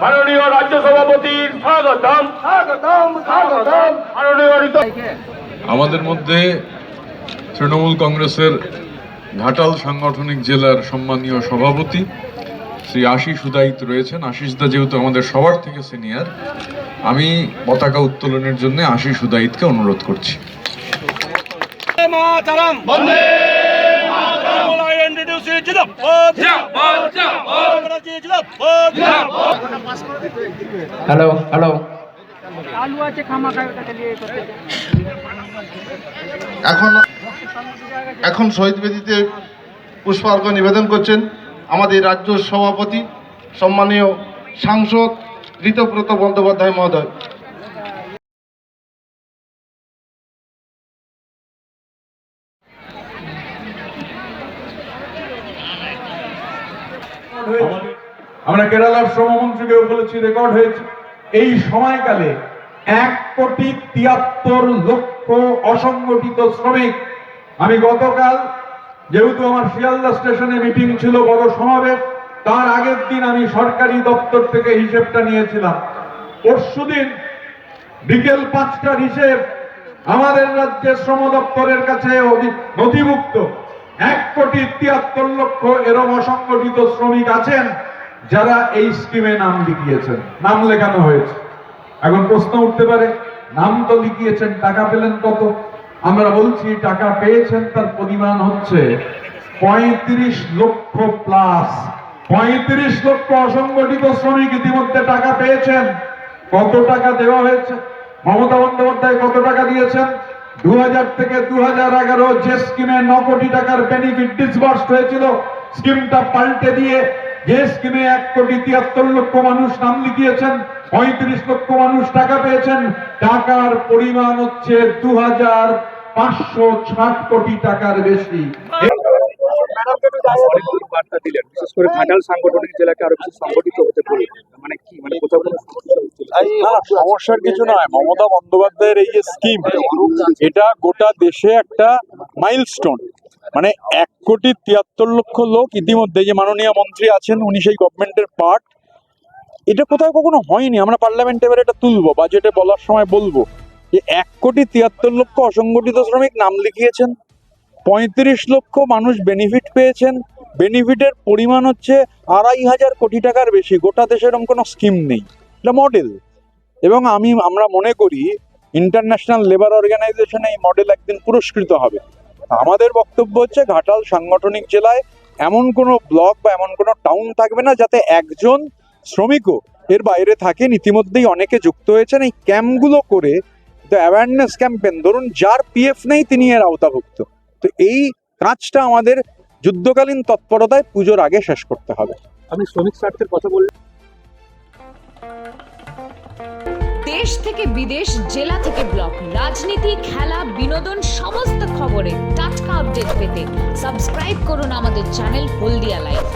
মাননীয় রাজ্য সভাপতির স্বাগতম। আমাদের মধ্যে তৃণমূল কংগ্রেসের ঘাটাল সাংগঠনিক জেলার সম্মানীয় সভাপতি শ্রী আশিস উদায়িত রয়েছেন। আশিসদা যেহেতু আমাদের সবার থেকে সিনিয়র আমি পতাকা উত্তোলনের জন্য আশিস উদায়িতকে অনুরোধ করছি। Hello hello. এখন এখন শহীদ বেদিতে পুষ্পার্ঘ নিবেদন করছেন। আমাদের রাজ্য সভাপতি, সম্মানীয় সাংসদ ঋতব্রত বন্দ্যোপাধ্যায় মহোদয়। আমরা কেরালার শ্রমমন্ত্রীকেও বলেছি, রেকর্ড হয়েছে। এই সময়কালে এক কোটি তিয়াত্তর লক্ষ অসংগঠিত শ্রমিক। আমি গতকাল যেহেতু আমার শিয়ালদা স্টেশনে মিটিং ছিল বড় সমাবেশ, তার আগের দিন আমি সরকারি দপ্তর থেকে হিসেবটা নিয়েছিলাম। পরশুদিন বিকেল পাঁচটার হিসেব আমাদের রাজ্যের শ্রম দপ্তরের কাছে নথিভুক্ত। এক কোটি তিয়াত্তর লক্ষ এরম অসংগঠিত শ্রমিক আছেন যারা এই স্কিমে নাম লিখিয়েছেন। নাম লেখানো হয়েছে। এখন প্রশ্ন উঠতে পারে, নাম তো লিখিয়েছেন, টাকা পেলেন কত? আমরা বলছি, টাকা পেয়েছেন, তার পরিমাণ হচ্ছে পঁয়ত্রিশ লক্ষ প্লাস। পঁয়ত্রিশ লক্ষ অসংগঠিত শ্রমিক ইতিমধ্যে টাকা পেয়েছেন। কত টাকা দেওয়া হয়েছে? মমতা বন্দ্যোপাধ্যায় কত টাকা দিয়েছেন? দু হাজার থেকে দু হাজার এগারো যে স্কিমে ন কোটি টাকার বেনিফিট ডিসবার্সড হয়েছিল, স্কিমটা পাল্টে দিয়ে যে স্কিমে এক কোটি তিয়াত্তর লক্ষ মানুষ নাম লিখিয়েছেন, পঁয়ত্রিশ লক্ষ মানুষ টাকা পেয়েছেন, টাকার পরিমাণ হচ্ছে দু হাজার পাঁচশো ষাট কোটি টাকার বেশি। বার্তা দিলেন বিশেষ করে ঘাটাল সাংগঠনিক জেলাকে আরও বেশি সংগঠিত হতে বলে। মানে কি মানে কোথাও কোনো সমস্যার কিছু নয়। মমতা বন্দ্যোপাধ্যায়ের এই যে স্কিম এটা গোটা দেশে একটা মাইলস্টোন মানে এক কোটি তিয়াত্তর লক্ষ লোক ইতিমধ্যে যে মাননীয় মন্ত্রী আছেন উনি সেই গভর্নমেন্টের পার্ট এটা কোথাও কখনো হয়নি। আমরা পার্লামেন্টে এবার এটা তুলবো বাজেটে বলার সময় বলব। যে এক কোটি তিয়াত্তর লক্ষ অসংগঠিত শ্রমিক নাম লিখিয়েছেন, পঁয়ত্রিশ লক্ষ মানুষ বেনিফিট পেয়েছেন বেনিফিটের পরিমাণ হচ্ছে আড়াই হাজার কোটি টাকার বেশি, গোটা দেশে এরকম কোনো স্কিম নেই। এটা মডেল এবং আমি, আমরা মনে করি ইন্টারন্যাশনাল লেবার অর্গানাইজেশনে এই মডেল একদিন পুরস্কৃত হবে। আমাদের বক্তব্য হচ্ছে ঘাটাল সাংগঠনিক জেলায় এমন কোনো ব্লক বা এমন কোনো টাউন থাকবে না যাতে একজন শ্রমিকও এর বাইরে থাকেন ইতিমধ্যেই অনেকে যুক্ত হয়েছেন। এই ক্যাম্পগুলো করে দ্য অ্যাওয়ারনেস ক্যাম্পেন ধরুন যার পিএফ নেই তিনি এর আওতাভুক্ত। তো এই কাজটা আমাদের যুদ্ধকালীন তৎপরতায় পুজোর আগে শেষ করতে হবে। আমি শ্রমিক স্বার্থের কথা বললাম দেশ থেকে বিদেশ জেলা থেকে ব্লক রাজনীতি খেলা বিনোদন সমস্ত খবরে টাটকা আপডেট পেতে সাবস্ক্রাইব করুন আমাদের চ্যানেল হলদিয়া লাইভ